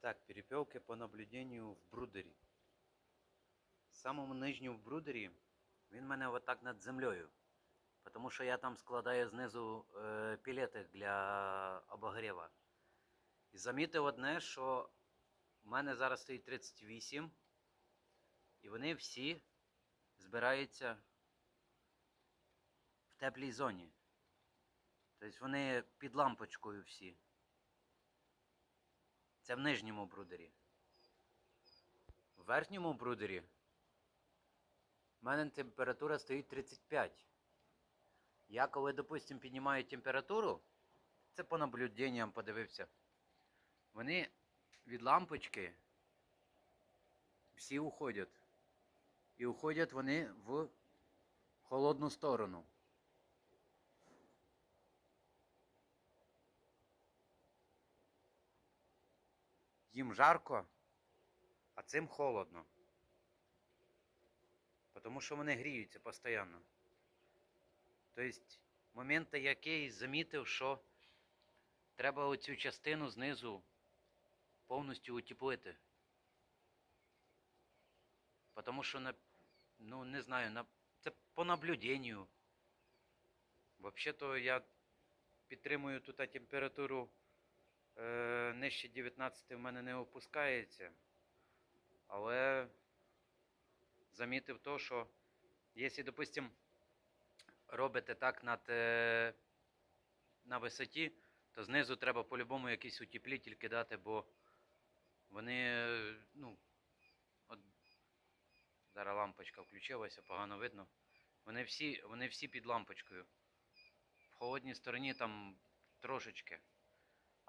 Так, перепелки по наблюденню в брудері. В самому нижньому брудері він мене отак над землею. Тому що я там складаю знизу е, пілети для обогрєва. І замітив одне, що в мене зараз стоїть 38, і вони всі збираються в теплій зоні. Тобто вони під лампочкою всі. Це в нижньому брудері. В верхньому брудері в мене температура стоїть 35. Я коли, допустим, піднімаю температуру, це по наблюденням подивився. Вони від лампочки всі уходять. І уходять вони в холодну сторону. Їм жарко, а цим холодно. Тому що вони гріються постійно. Тобто, момент який замітив, що треба оцю частину знизу повністю утеплити. Тому що на, ну не знаю, на, це по наблюденню. Взагалі-то я підтримую тут температуру е, нижче 19 в мене не опускається. Але замітив то, що якщо, допустим, робите так над, е, на висоті, то знизу треба по-любому якийсь утеплитель кидати, бо вони, е, ну, от зараз лампочка включилася, погано видно. Вони всі, вони всі під лампочкою. В холодній стороні там трошечки.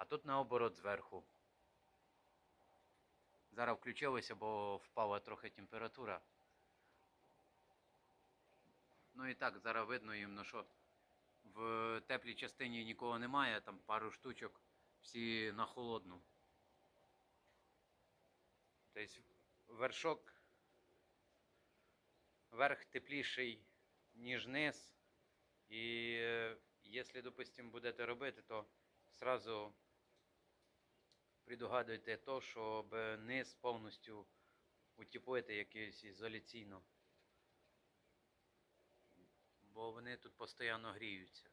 А тут наоборот зверху. Зараз включилося, бо впала трохи температура. Ну і так, зараз видно їм, ну що в теплій частині нікого немає, там пару штучок, всі на холодну. Тобто вершок, верх тепліший, ніж низ. І е, якщо, допустим, будете робити, то сразу предугадуйте то, щоб низ повністю утіпити якийсь ізоляційно. Бо вони тут постійно гріються.